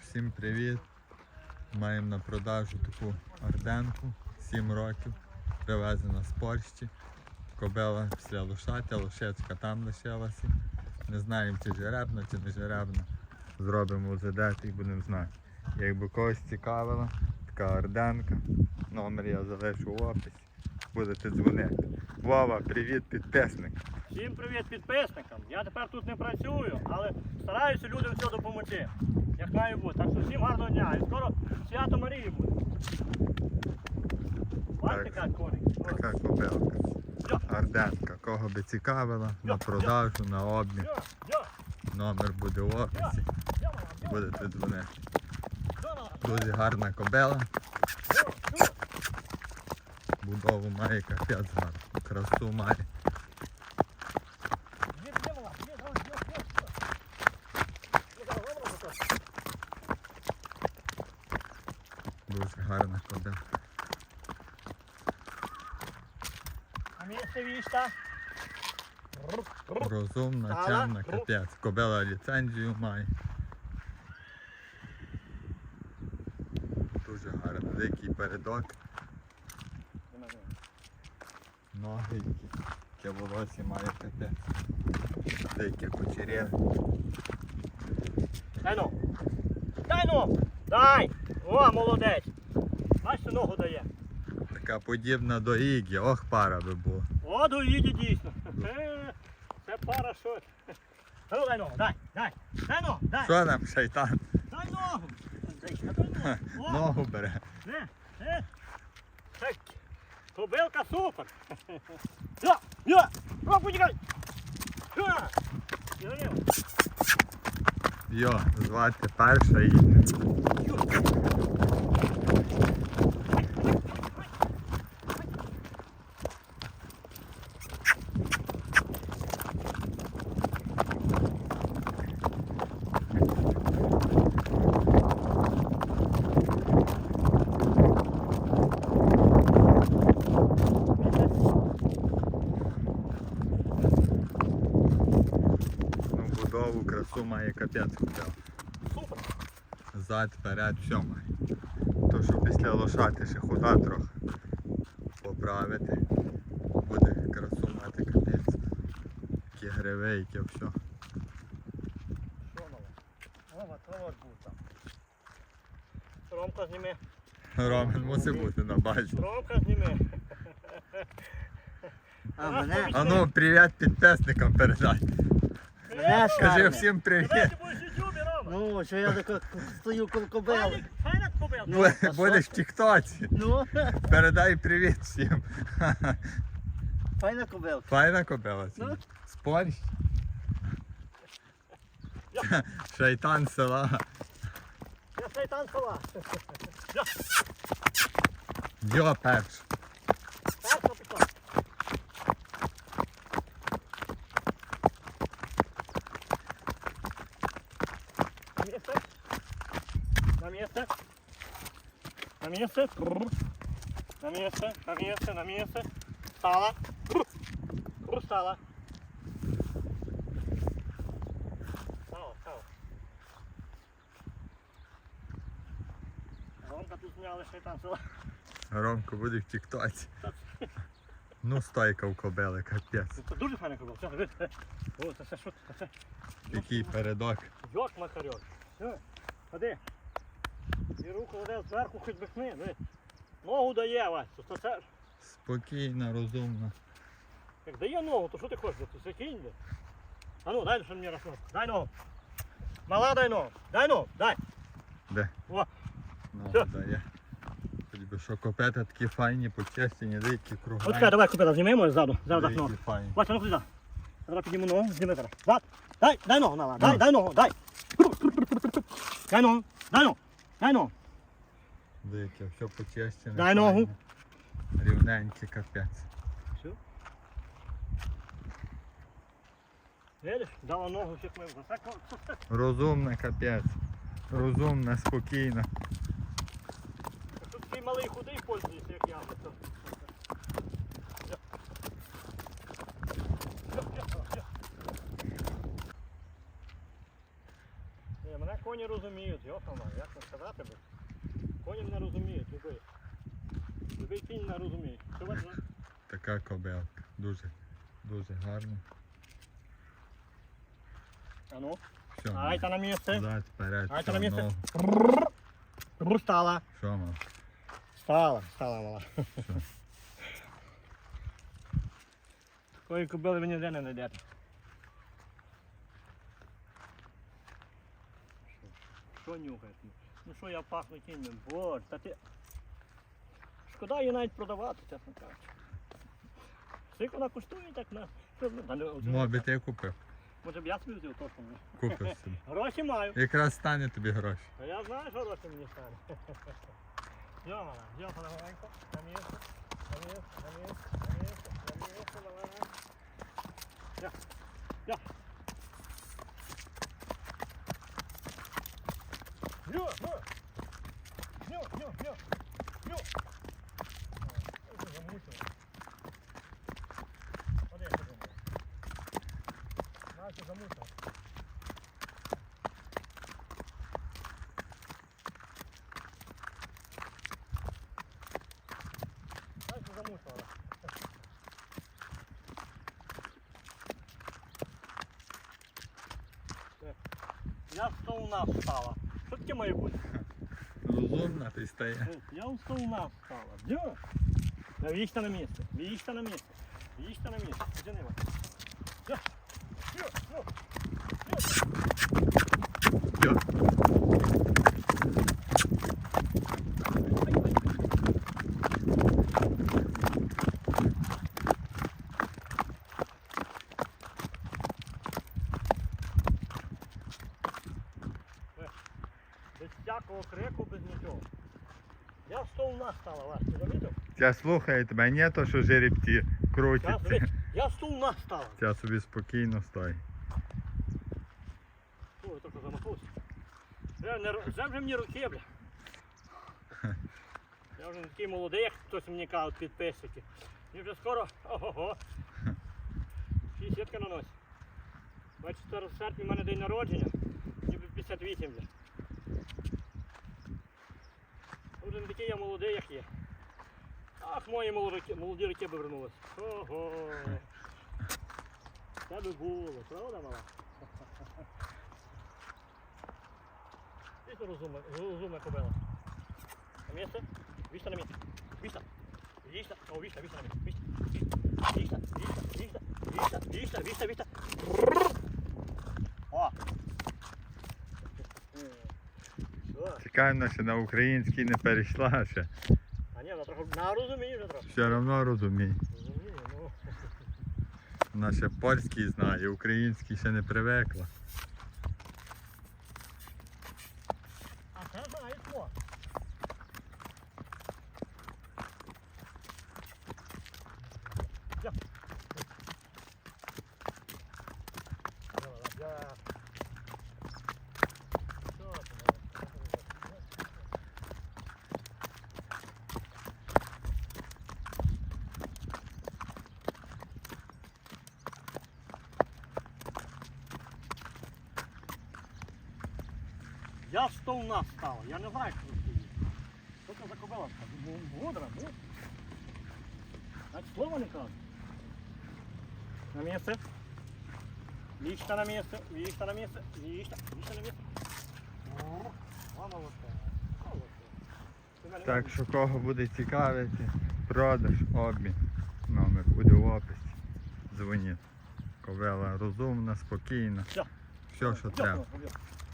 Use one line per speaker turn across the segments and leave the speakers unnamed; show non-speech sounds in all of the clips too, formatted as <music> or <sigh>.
Всім привіт! Маємо на продажу таку орденку 7 років. Привезена з Польщі. Кобила після лошаття, лошечка там лишилася. Не знаємо, чи жеребна, чи не жеребна. Зробимо УЗД і будемо знати. Якби когось цікавило, така орденка. Номер я залишу в описі. Будете дзвонити. Вова, привіт, підписник.
Всім привіт підписникам. Я тепер тут не працюю, але стараюся людям все допомогти. Як має бути. Так що всім гарного дня. І скоро свято Марії буде. Бачите, як коник?
Така кобилка. Орденка. Кого би цікавила, на продажу, на обмін. Номер буде в
йо,
Будете дзвонити. Дуже гарна кобила. Будову має капець гарну. Красу має. Дуже гарна кобила.
А місце вішта?
Розумна,
Ала.
чемна, капець. Кобила ліцензію має. Дуже гарна. Дикий передок, ноги, яке волосся має капець. Дике кучеряве.
Дай ну. Дай ну. Дай. О, молодець. Бачите, ногу дає.
Така подібна до Ігі, ох пара би була.
О, доїде дійсно. Е, <laughs> Це пара що. Ну, дай ногу, дай, дай. Дай ногу, дай.
Що нам шайтан?
Дай ногу. Дай, дай ногу. О, <laughs>
Ногу бере.
е, е. Так. Кобилка супер. Я, я. О, я.
Йо, звати перша ну, красу має капець купив.
Супер.
Зад, вперед, все має. То, що після лошати ще худа трохи поправити. Буде красу мати капець. Які гривейки, все.
Що нове? Ова, то от був там. Ромка зніми.
Ромен мусить бути на базі.
Ромка зніми.
А?
А ну, привіт підписникам передай.
Мене
Скажи
шарне.
всім привіт.
Ну, що я тако стою коло кобили. Ну, а що?
Будеш в Тіктоці.
Ну,
Передай привіт всім.
файна кобилка.
Файна кобила.
Ну.
З Польщі. Шайтан села.
Я шайтан села.
Йо перш.
Перша пішла. На місце. На місце. Місце. На місце. На місце. Стала. Бррр. Бррр, Стала. Стала, стала. Ромка тут зняли шайтан села.
Ромко буде в Тіктоці. Ну, стойка в кобили, капець.
Це дуже файна кобила. Все, дивись. О, це все що? Це все.
Який передок.
Йок макарьок. Все, ходи. І руку веде зверху хоч бихни. диви. Ногу дає, Вась. То це,
Спокійна, розумна.
як дає ногу, то що ти хочеш? Все кинь. де. А ну, дай що мені раз ногу. Дай ногу. Мала дай ногу. Дай ногу. Дай.
Де?
О,
Ну,
Всьо.
дає. Хоч би що копета такі файні, почесні, круги.
от чекай, давай купила, знімемо ззаду. Зараз так ногу.
Дикі файні.
Ну сюди. Зараз підніму ногу, зніми зараз. Зад. Дай, дай ногу, Нала. Дай,
Ну.
дай ногу, дай. Дай ногу, дай ногу. Дай ногу.
Дивіться, все почесні.
Дай ногу.
Рівненькі, капець.
Все. Видиш, дала ногу, всіх ми за все. ко- все.
Розумна, капець. Розумна, спокійна.
Тут такий малий худий пользується, як я. то- Йо. Йо, йо, йо. Ні, Мене коні розуміють, йохама, як це сказати би. Коні не розуміють, любий. Любий кінь не розуміє.
Така кобилка. Дуже, дуже гарна.
А ну,
Все,
айта на місце.
Зад, вперед,
Айта
все,
на місце.
ногу.
Ру стала.
Що, мав?
Стала, стала мала.
Що?
Такої кобили ви ніде не знайдете. Що нюхаєш? Ну що я пахну кіньми? Боже, та ти. Шкода її навіть продавати, чесно кажучи. Скільки вона коштує так на. Та не-
ти купив.
Може б я собі взяв то, що мені.
Купив собі. <laughs>
Гроші маю.
Якраз стане тобі гроші.
А я знаю, що гроші мені стане. <laughs> Йомана, йомана маленько, на місце, на місце, на місце, на місце, на місце, давай, давай. Я, я. Йо, йо. Йо, йо, йо, йо. Ой, це замучило. Ходи, ходи. Наче замучило. Наче замучило. Я стовна встала. Що таке має бути?
Розумна ти стає.
Я у стовна встала. Дьо. Віжте на місце. Віжте на місце. Віжте на місце. Іди нема. Дьо. Дьо. Ну. Дьо.
Йо.
Без всякого крику, без нічого. Я стовна стала, Вась, ти замітив?
Ця слухає тебе, не то, що жеребці
Я,
крутяться.
дивись, я стовна стала.
Ця собі спокійно стоїть.
Ой, тільки замахнувся. Вже, не, вже мені руки, бля. Я вже не такий молодий, як хтось мені каже, підписчики. Мені вже скоро, ого-го. 60 на носі. 24 серпня в мене день народження. Мені вже 58 вже. Вже не такий я молодий, як є. Ах, мої молоді, молоді роки би вернулись. Ого. Це би було, правда, мала? Дійсно розумна, розумна кобила. На місце? Віста на місце. Віста. Віста. О, віста, віста на місце. Віста. Віста, віста, віста, віста, віста, віста, віста. О! Що?
Ще на український не перейшла ще.
А ні, вона трохи на розумію вже трохи.
Все одно розуміє.
Розумію, ну.
Вона ще польський знає, український ще не привикла.
А це знає хто. Я. Я, я. Що ти, ну? Я стовна стала, я не знаю, що це є. Що це за кобила? Мудра, ну? Значить, слова не кажу. На місце. Вічта на місце, вічта на місце, вічта, вічта на місце. Вона лоте.
Так що кого буде цікавити, продаж, обмін. Номер буде в описі. Дзвоніть. Ковела розумна, спокійна.
Все.
Все, що треба.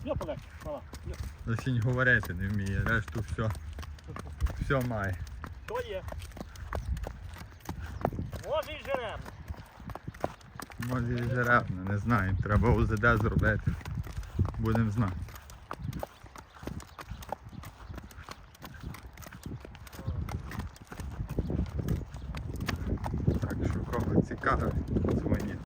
Я полегше, мала.
Говорити не вміє, решту все, все має.
Що є? Може і жеребно.
Може і жеребно, не знаю. Треба УЗД зробити. Будемо знати.